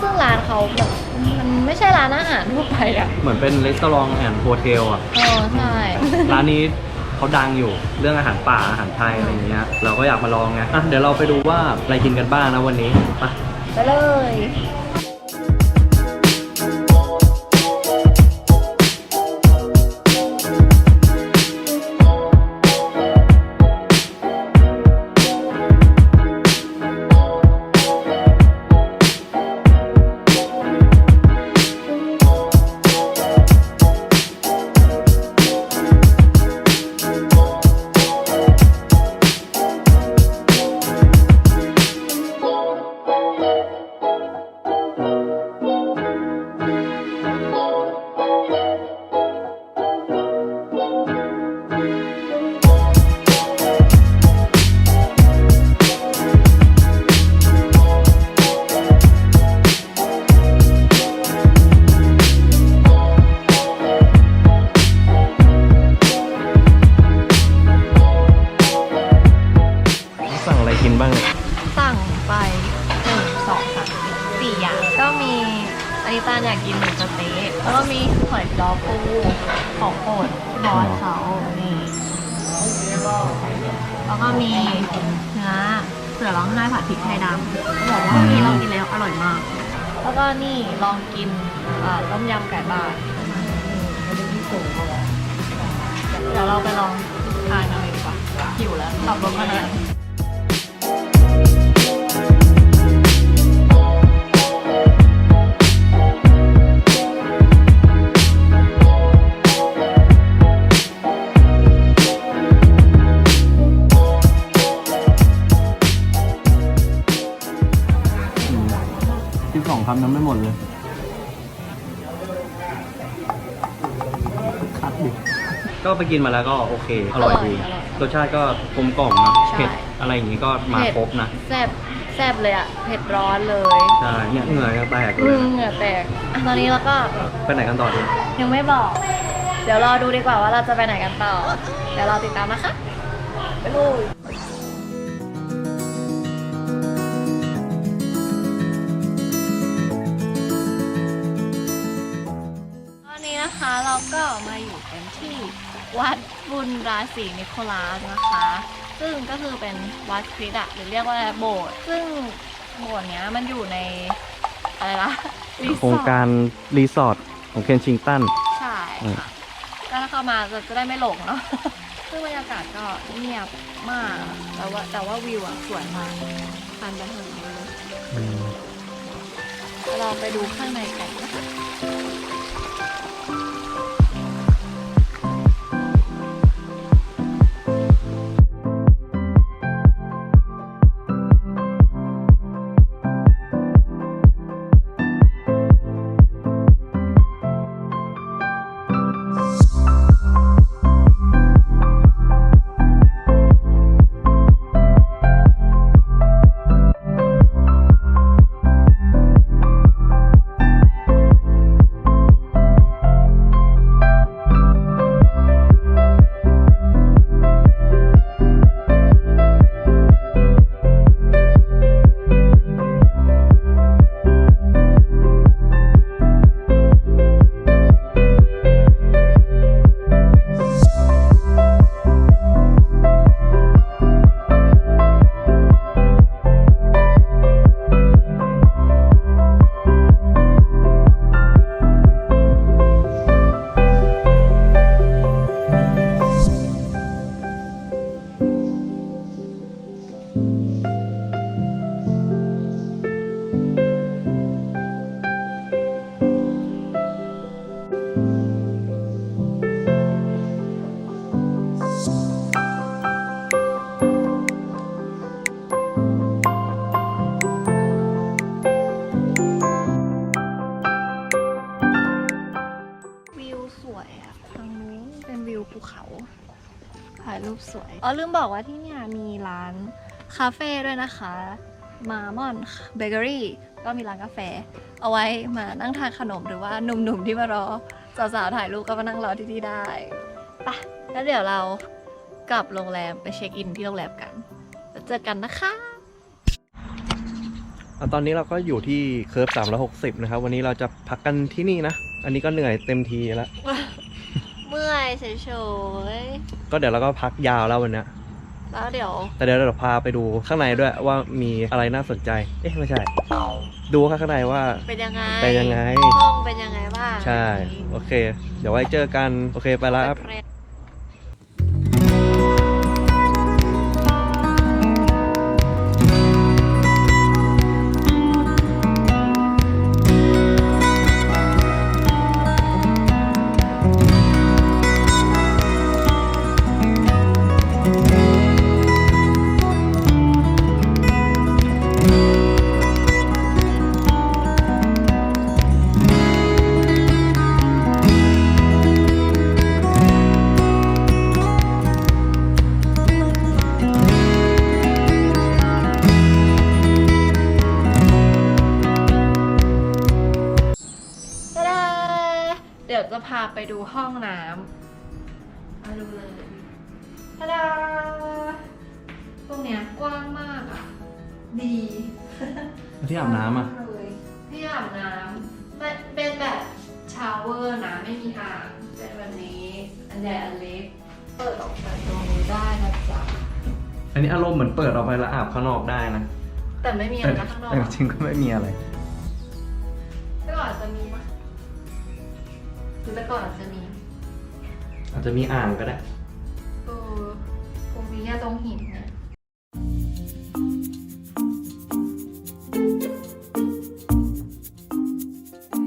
ซึ่งร้านเขาแบบมันไม่ใช่ร้านอาหารทั่วไปอะเหมือนเป็นรีสอร์ทแอนด์โฮเทลอะเออใช่ ร้านนี้เขาดังอยู่เรื่องอาหารป่าอาหารไทยอะไรอย่างเงี้ยเราก็อยากมาลองไงอะเดี๋ยวเราไปดูว่าอะไรกินกันบ้างนะวันนี้ไปไปเลย แล้วขับรถมาแล้วที่สองคำยังไม่หมดเลย ไปกินมาแล้วก็โอเค อร่อยดีอร่อยรสชาติก็กลมกล่อมนะใช่ เผ็ดอะไรอย่างงี้ก็มาเผ็ดครบนะแซบแซบเลยอะเผ็ดร้อนเลยใช่เนี่ยเหงื่อยังแตกเลอืยมเหงื่อแตกอะตอนนี้เราก็ไปไหนกันต่อดี ยังไม่บอก เดี๋ยวรอดูดีกว่าว่าเราจะไปไหนกันต่อ เดี๋ยวเราติดตามนะคะไปเลย ตอนนี้นะคะเราก็มาอยู่กันที่ วัดบุญราศีนิโคลัสนะคะ ซึ่งก็คือเป็นวัดคริสต์อะหรือเรียกว่าอะไรโบสถ์ซึ่งโบสถ์เนี้ยมันอยู่ในอะไรนะรีสอร์ทโครงการรีสอร์ทของเคนชิงตันใช่อืมค่ะก็ถ้าเข้ามาจะจะได้ไม่หลงเนาะซึ่งบรรยากาศก็เงียบมาก แต่ว่าแต่ว่าวิวอะสวยมากพันไปถึงนี้เลยเราไปดูข้างในกันนะคะ อ๋อลืมบอกว่าที่เนี่ยมีร้านคาเฟ่ด้วยนะคะ มามอนเบเกอรี่ก็มีร้านกาแฟ เอาไว้มานั่งทานขนมหรือว่าหนุ่มๆที่มารอสาวๆถ่ายรูปก็มานั่งรอที่นี่ได้ไปะแล้วเดี๋ยวเรากลับโรงแรมไปเช็คอินที่โรงแรมกันแล้วเจอกันนะคะอะตอนนี้เราก็อยู่ที่เคิร์ฟ360 นะครับ วันนี้เราจะพักกันที่นี่นะ อันนี้ก็เหนื่อยเต็มทีแล้ว เมื่อยเฉยก็เดี๋ยวเราก็พักยาวแล้ววันเนี้ยๆ แล้วเดี๋ยว แต่เดี๋ยวเราพาไปดูข้างในด้วยว่ามีอะไรน่าสนใจ เอ๊ะไม่ใช่ ดูข้างในว่า เป็นยังไงเป็นยังไง ห้องเป็นยังไงบ้างใช่ โอเค เดี๋ยวไว้เจอกัน โอเคไปแล้วครับเปรตต พาไปดูห้องน้ำมาดูเลยตาดาตรงเนี้ยกว้างมากอะ ดีที่อาบน้ำอะเลยที่อาบน้ำเป็นเป็นแบบชาวเวอร์นะไม่มีอ่างเป็นแบบนี้ อันใหญ่อันเล็ก เปิดออกไปตรงนี้ได้นะจ๊ะ อันนี้อารมณ์เหมือนเปิดออกไปแล้วอาบข้างนอกได้นะ แต่ไม่มีอะไรนะข้างนอกแต่อะจริงๆก็ไม่มีอะไรแต่ก่อนอาจจะมีปะ หรือแต่ก่อนอาจจะมีอาจจะมีอ่างก็ได้ เออตรงนี้อะตรงหินเนี่ย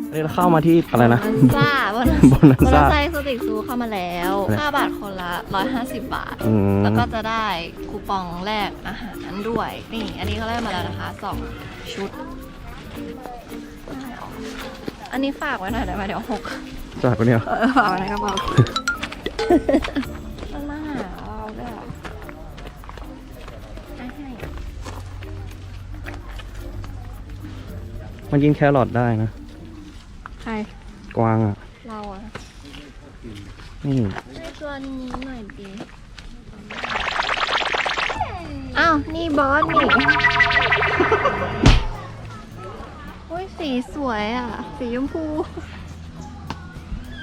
อันนี้เราเข้ามาที่อะไรนะซ่าบนโบนัสซ่าไซสติกซูเข้ามาแล้วอะไร5บาทคนละ 150 บาท อืมแล้วก็จะได้คูปองแลกอาหารด้วย นี่ อันนี้เขาได้มาแล้วนะคะสองชุดได้เหรออันนี้ฝากไว้หน่อยได้ไหมเดี๋ยวหก จากคนเนี้ยเออฝากไว้ในกระเป๋ามันมาหาเราด้วยเหรอให้ให้มันกินแครอทได้นะ ใครกวางอะ เราอะนี่ ให้ตัวนี้หน่อยดีอ้าว นี่บอสนี่อุ้ยสีสวยอะ สีชมพู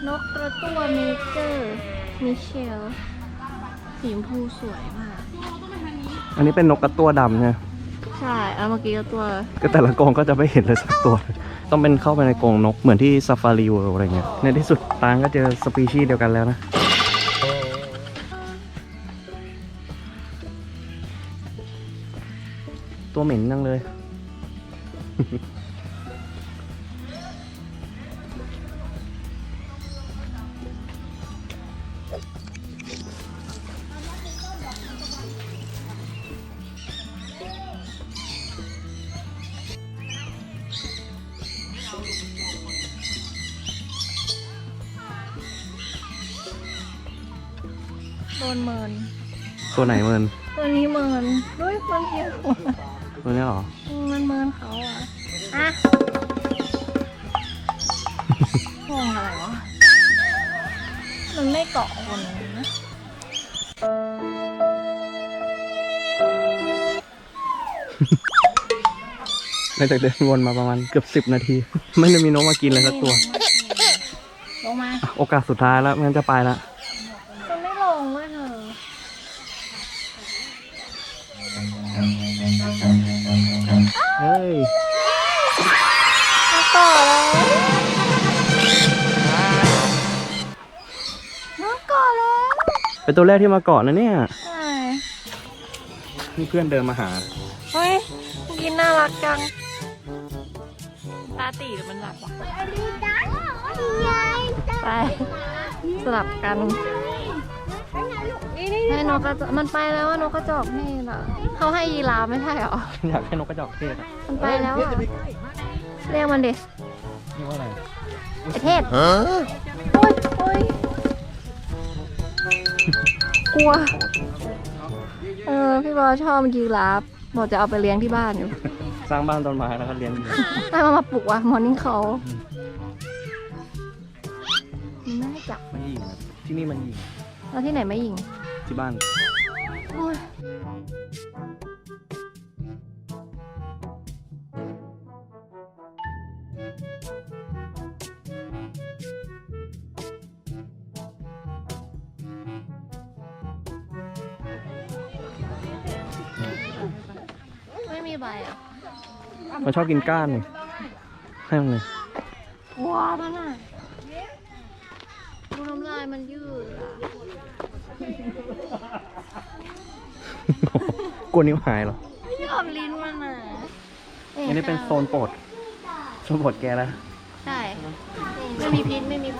นกกระตั้วเมเจอร์มิเชลสีชมพูสวยมาก อันนี้เป็นนกกระตั้วดำเนี่ยใช่เอาเมื่อกี้ก็ตัวก็แต่ละกรงก็จะไม่เห็นเลยสักตัว ต้องเป็นเข้าไปในกรงนกเหมือนที่ซาฟารีเวิลด์อะไรเงี้ย ในที่สุดตางก็เจอสปีชีส์เดียวกันแล้วนะ ตัวเหม็นจังเลย นเมิน ตัวไหนเมินตัวนี้เมินด้วยมันเกี่ยวหัวตัวเนี้ยเหรอ มันเมินเขาอะอะงงอะไรวะ มันไม่เกาะคนนะในจากเดินวนมาประมาณเกือบสิบนาที ไม่ได้มีนกมากินเลยสักตัว ลงมาอะโอกาสสุดท้ายแล้วงั้นจะไปละ ก่อนแล้วเป็นตัวแรกที่มาเกาะนะเนี่ยใช่นี่เพื่อนเดินมาหา เฮ้ยเมื่อกินน่ารักจัง ตาตีหรือมันหลับวะไปสลับกัน ให้นกกระจอกมันไปแล้วว่านกกระจอกนี่น่ะเขาให้ยีราฟไม่ใช่เหรอ อยากให้นกกระจอกเทศอะมันไปแล้วอะเรียกมันดินี่ว่าอะไรไอเทศ โอ้ยโอ้ย กลัว เออ พี่บอลชอบยีราฟบอกจะเอาไปเลี้ยงที่บ้านอยู่สร้างบ้านต้นไม้แล้วก็เลี้ยงอยู่ให้มามาปลุกว่ะมอร์นิ่งเขามันไม่ให้จับไม่ยิงครับที่นี่มันยิงแล้วที่ไหนไม่ยิงที่บ้าน โอ้ย ไม่มีใบอะมันชอบกินก้านนี่ให้มันเลยว้ามันอะดูน้ำลายมันยืดอะกลัวนิ้วหายเหรอไม่ยอมลิ้นมันอะอันนี้เป็นโซนโปรดโซนโปรดแกแล้วใช่ ไม่มีพิษไม่มี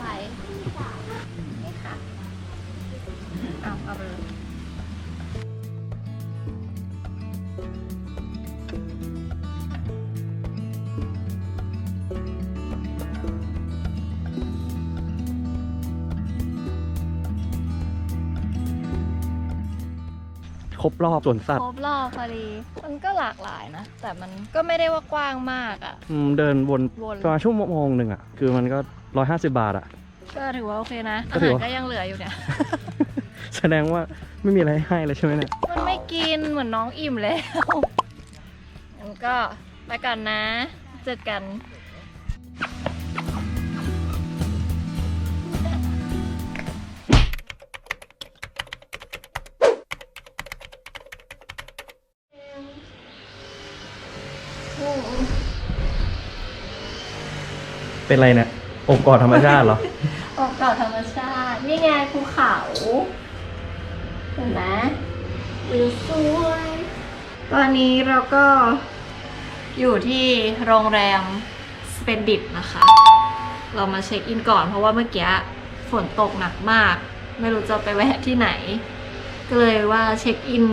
รบรอบสวนสัตคว์รบรอบพอดี มันก็หลากหลายนะ แต่มันก็ไม่ได้ว่ากว้างมากอะ อืมเดินวนวนประมาณชั่วโมงหนึ่งอะ คือมันก็ร้อยห้าสิบาทอะ ก็ถือว่าโอเคนะ ก็อาถืหาอรว่า ก็ยังเหลืออยู่เนี่ย แสดงว่าไม่มีอะไรให้เลยใช่ไหมเนี่ย มันไม่กินเหมือนน้องอิ่มแล้วงั้นก็ไปกันนะ เจอกัน เป็นไรเนี่ยอบกอดธรรมชาติเหรอ อกกาะธรรมชาติ นี่ไงภูเขาเห็นไหมวิวสวย ตอนนี้เราก็อยู่ที่โรงแรมสเปนดิตนะคะ เรามาเช็คอินก่อนเพราะว่าเมื่อกี้ฝนตกหนักมาก ไม่รู้จะไปแวะที่ไหน ก็เลยว่าเช็คอิน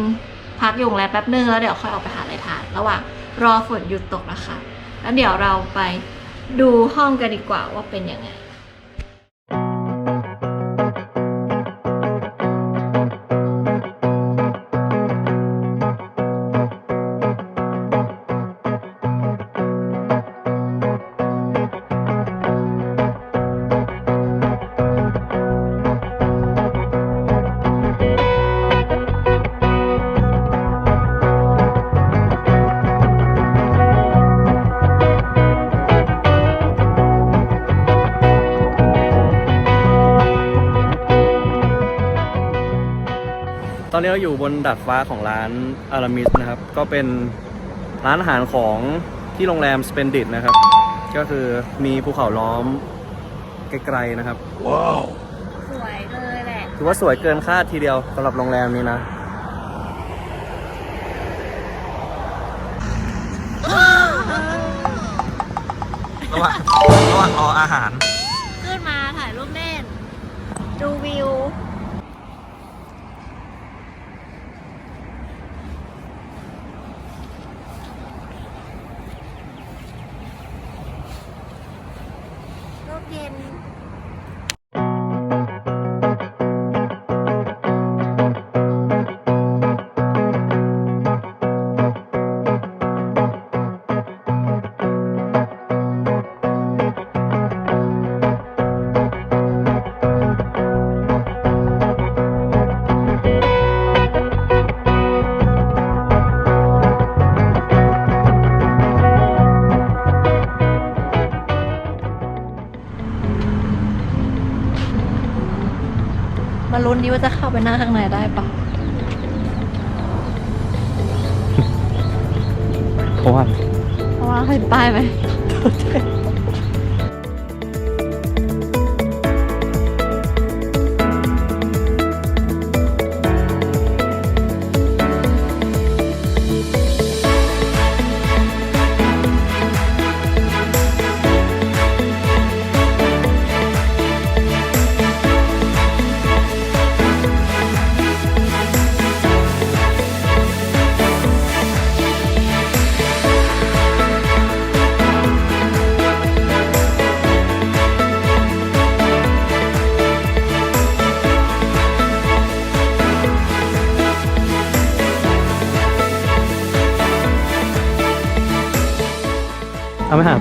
พักอยู่โรงแรมแป๊บนึงแล้วเดี๋ยวค่อยออกไปหาอะไรทานระหว่างรอฝนหยุดตกนะคะ แล้วเดี๋ยวเราไป ดูห้องกันดีกว่าว่าเป็นยังไง อนนี้เราอยู่บนดาดฟ้าของร้านอารามิสนะครับ ก็เป็นร้านอาหารของที่โรงแรมสเปนดิตนะครับ ก็คือมีภูเขาล้อมไกลๆนะครับสวยเลยแหละถือว่าสวยเกินคาดทีเดียวสำหรับโรงแรมนี้นะ ระหว่างระหว่างรออาหาร ขึ้นมาถ่ายรูปเล่น ดูวิว รูป เย็น ดีว่าจะเข้าไปหน้าข้างในได้ปะเพราะว่าเพราะว่าเห็นป้ายไหม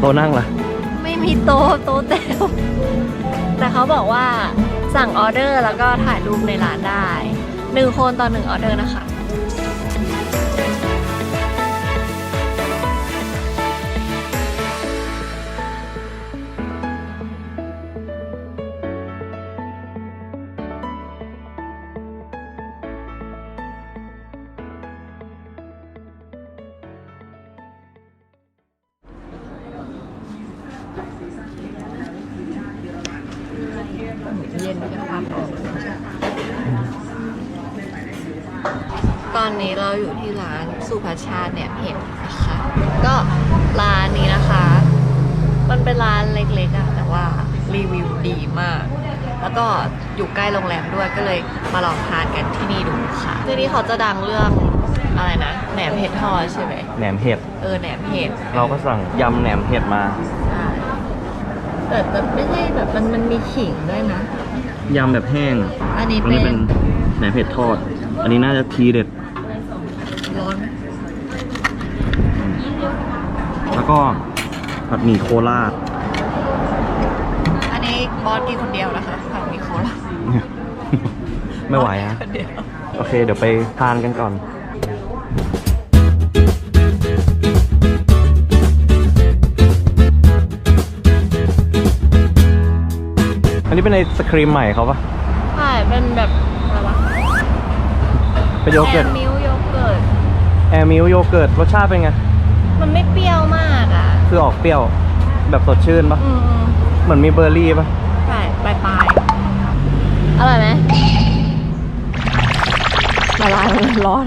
โต๊ะนั่งล่ะ ไม่มีโต๊ะโต๊ะเต็มแต่เขาบอกว่าสั่งออเดอร์แล้วก็ถ่ายรูปในร้านได้หนึ่งคนต่อหนึ่งออเดอร์นะคะ เขาจะดังเรื่องอะไรนะแหนมเห็ดทอดใช่ไหมแหนมเห็ด เออแหนมเห็ดเราก็สั่งยำแหนมเห็ดมา ใช่แต่แต่ไม่ใช่แบบมันมันมีขิงด้วยนะ ยำแบบแห้งอันนี้อันเป็นี้เป็นนแหนมเห็ดทอด อันนี้น่าจะทีเด็ด ร้อนแล้วก็ผัดหมี่โคราชอันนี้บอสกินคนเดียวนะคะผัดหมีโคราชไม่ไหวฮะคนเดียว โอเค เดี๋ยวไปทานกันก่อนอันนี้เป็นไอศครีมใหม่เขาปะใช่เป็นแบบอะไรวะเป็นโยเกิร์ตแอร์มิลโยเกิร์ตแอร์มิลโยเกิร์ตรสชาติเป็นไง มันไม่เปรี้ยวมากอะ คือออกเปรี้ยวแบบสดชื่นปะอืมอืมเหมือนมีเบอร์รี่ปะใช่ปลายปลายๆอร่อยไหม ละลายมันร้อน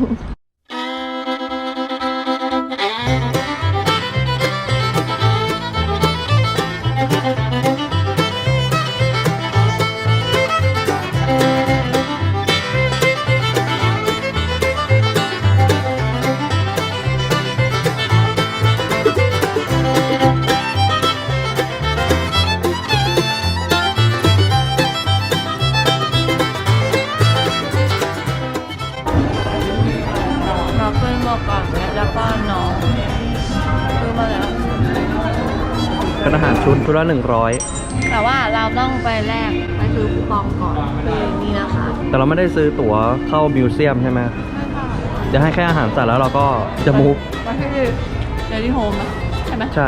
ละหนึ่งร้อยแต่ว่าเราต้องไปแลกไปซื้อคูปองก่อนคือนี่นะคะแต่เราไม่ได้ซื้อตั๋วเข้ามิวเซียมใช่ไหมจะให้แค่อาหารสัตว์แล้วเราก็จะมูฟมาที่เดลี่โฮมใช่ไหมใช่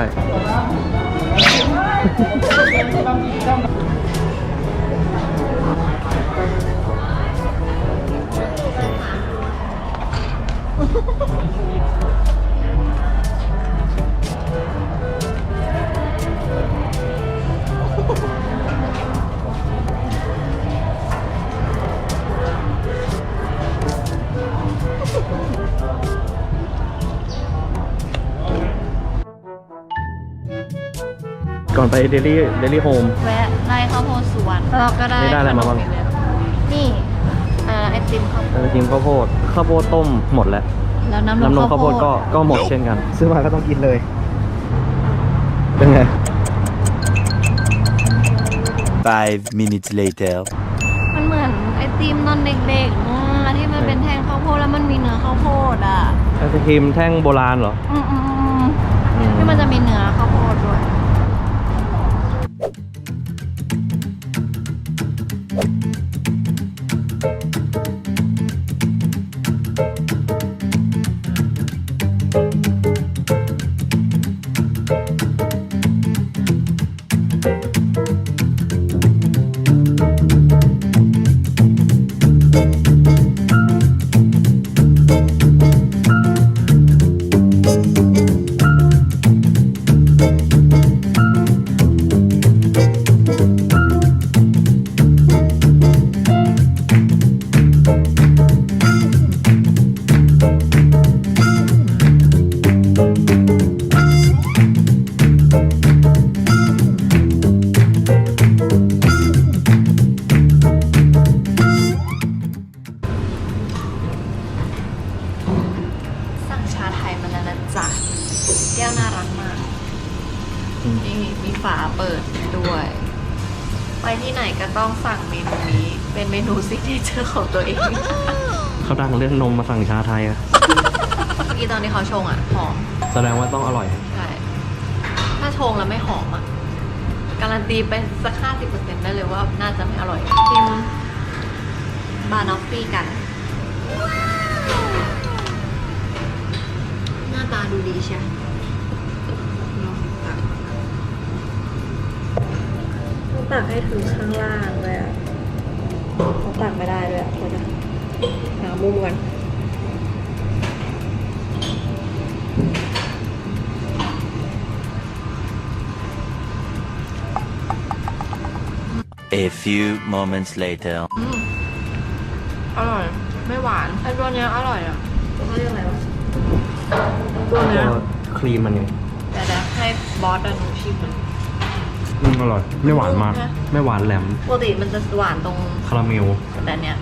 ก่อนไปเดลี่เดลี่โฮม แวะไล่ข้าวโพดสวนแล้วเราก็ได้นี่ได้อะไรมาบ้าง ขนอีกแล้วนี่เอ่อไอติมข้าวโพเออดกินข้าวโพดข้าวโพดต้มหมดแล้วแล้วน้ำน้ำนนมมข้าข้าววโพโพดดก็ก็หมดเช่นกัน ซื้อมาก็ต้องกินเลย เป็นไง Five minutes later. มันเหมือนไอติมตอนเด็กๆอะที่มันเป็นแท่งข้าวโพดแล้วมันมีเนื้อข้าวโพดอะไอศครีมแท่งโบราณเหรอ อืมอืมอืมอืมที่มันจะมีเนื้อข้าวโพดด้วยื่องนมมาสั่งชาไทยอะเมื่อกี้ตอนที่เขาชงอะหอมแสดงว่าต้องอร่อย ใช่ถ้าชงแล้วไม่หอมอะ การันตีไปสักห้าสิบเปอร์เซ็นต์ได้เลยว่าน่าจะไม่อร่อยกินบานอฟฟี่กัน หน้าตาดูดีใช่ตักให้ถึงข้างล่างเลยอะตักไม่ได้ด้วยอะเขาจะ หามุมกัน A few moments later. อืมอร่อย ไม่หวานไอ้ตัวเนี้ยอร่อยอะเขาเรียกอะไรวะตัวเนี้ยก็ครีมมันไงแต่เดี๋ยวให้บอสดันชิมมันอืมอร่อย ไม่หวานมากใช่ไม่หวานแหลม ปกติมันจะหวานตรงคาราเมล แต่เนี้ย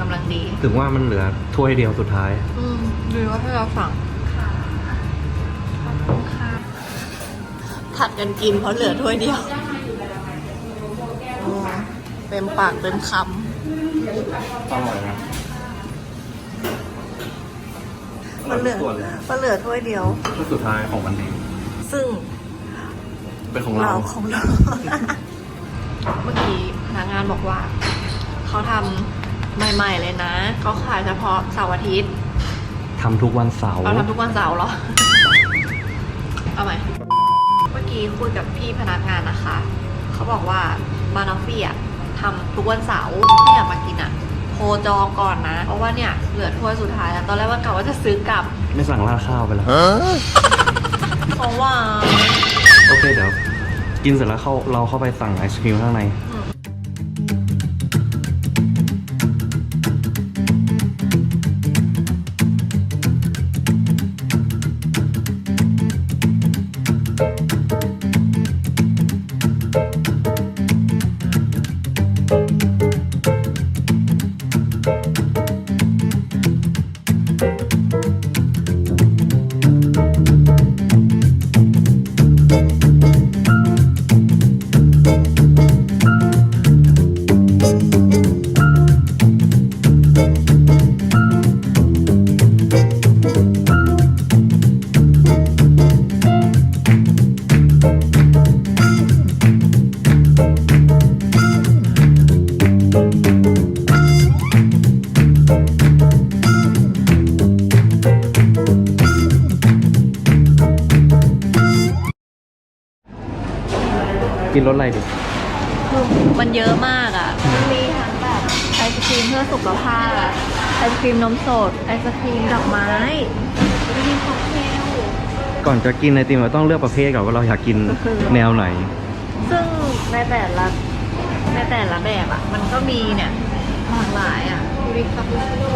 กำลังดี ถึงว่ามันเหลือถ้วยเดียวสุดท้าย อืมดูว่าให้เราสั่งผัดกันกินเพราะเหลือถ้วยเดียวอืมเต็มปากเต็มคอร่อยนะำมันเหลือมันเหลือถ้วยเดียว ถ้วยสุดท้ายของวันนี้ ซึ่ง เป็นของเรา เราของเรา เมื่อกี้พนักงานบอกว่า เขาทำ ใหม่ๆเลยนะ เขาขายเฉพาะเสาร์อาทิตย์ทำทุกวันเสาร์เราทำทุกวันเสาร์เหรอ เอาใหม่ เมื่อกี้คุยกับพี่พนักงานนะคะ เขาบอกว่าบานอฟฟี่อะทำทุกวันเสาร์ถ้าอยากมากินอะโทรจองก่อนนะ เพราะว่าเนี่ยเหลือถ้วยสุดท้ายแล้ว ตอนแรกว่ากะว่าจะซื้อกลับ ไม่สั่งราดข้าวไปแล้วเพราะว่า โอเคเดี๋ยว กินเสร็จแล้วเข้าเราเข้าไปสั่งไอศครีมข้างในกิ รสอะไรดิ คือมันเยอะมากอะ่ะ มันมีทั้งแบบไอศครีมเพื่อสุขภาพไอศครีมนมสด ไอศครีมดอกไม้มีค็อกเทล ก่อนจะกินไอติมเราต้องเลือกประเภทก่อนว่าเราอยากกินก็คือแนวไหน ซึ่งในแต่ละในแต่ละแบบอะ่ะ มันก็มีเนี่ยหลากหลายอะ่ะมีคาปูชิโน่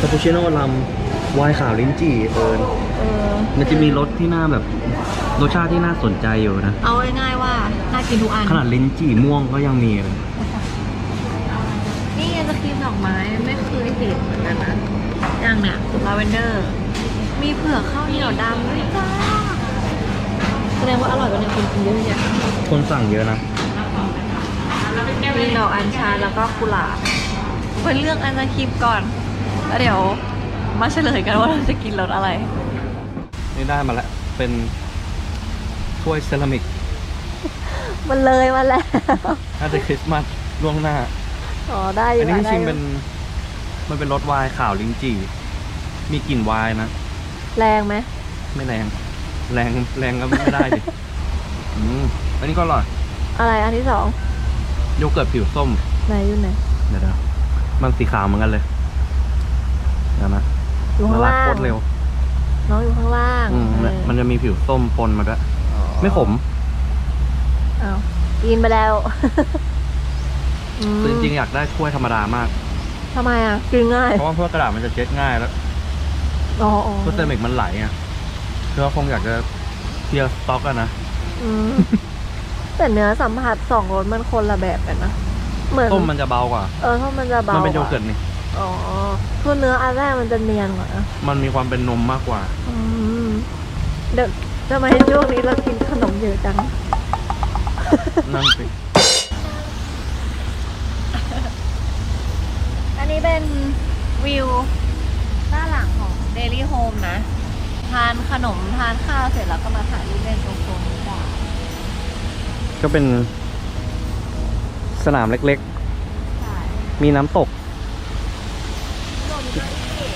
คาปูชิโน่ลำไวน์ขาวลิ้นจี่เอิญเออ มันจะมีรสที่น่าแบบรสชาติที่น่าสนใจอยู่นะ เอาง่ายๆว่าน่า กินทุกอันขนาดลิ้นจี่ม่วงก็ยังมีเลยนี่ไอศครีมดอกไม้ไม่เคยเห็นเหมือนกันนะอย่างเนี่ยลาเวนเดอร์ มีเผือกข้าวเหนียวดำด้วยจ้าแสดงว่าอร่อยกว่าในคนกินเยอะแยะคนสั่งเยอะนะมีดอกอัญชันแล้วก็กุหลาบไปเลือกอันจะคลิปก่อน แล้วเดี๋ยวมาเฉลยกันว่าเราจะกินรสอะไร นี่ได้มาแล้ว เป็นถ้วยเซรามิก มันเลยมาแล้ว น่าจะคริสต์มาสล่วงหน้า อ๋อได้ออัยู่นนี้จได้ริงอยู่ๆเป็น มันเป็นรสไวน์ขาวลิ้นจี่ มีกลิ่นไวน์นะ แรงไหม ไม่แรง แรงแรงก็ไม่ได้ดิ อืมอันนี้ก็อร่อย อะไรอันที่สองโยเกิร์ตผิวส้ม ไหนอยู่ไหนเดี๋ยวนะมันสีขาวเหมือนกันเลยเดี๋ยวนะอยู่ละข้างลายล่างโคตรเร็วน้องอยู่ข้างล่างอืมเออมันจะมีผิวส้มปนมาด้วย ไม่ขม อ้าวกินไปแล้วอืมคือจริงๆอยากได้ถ้วยธรรมดามาก ทำไมอะกินง่ายเพราะว่าถ้วยกระดาษมันจะเช็ดง่ายแล้วอ๋ออ๋อถ้วยเซรามิกมันไหลอะคือว่าคงอยากจะเคลียร์สต็อกอะนะอืมแต่เนื้อสัมผัสสองรสมันคนละแบบกันนะเหมือนส้มมันจะเบากว่า เออถ้ามันจะเบามัมันเป็นโยเกิร์ตนี่ อ๋อคือเนื้ออันแรกมันจะเนียนกว่านะมันมีความเป็นนมมากกว่า อืมเดี๋ยวทำไมช่วงนี้เรากินขนมเยอะจัง นั่นสิอันนี้เป็นวิวหน้าหลังของ Daily Home นะ ทานขนมทานข้าวเสร็จแล้วก็มาถ่ายรูปเล่นตรงตรงนี้ได้ก็เป็นสนามเล็กใช่ๆ มีน้ำตกรวมเก้าอี้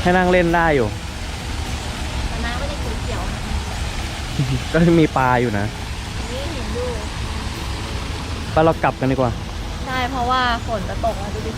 ให้นั่งเล่นได้อยู่ แต่น้ำไม่ได้เขียวๆนะ ก็มีปลาอยู่นะนี่เห็นดู ไปเรากลับกันดีกว่า ใช่เพราะว่าฝนจะตกแล้วดูดิ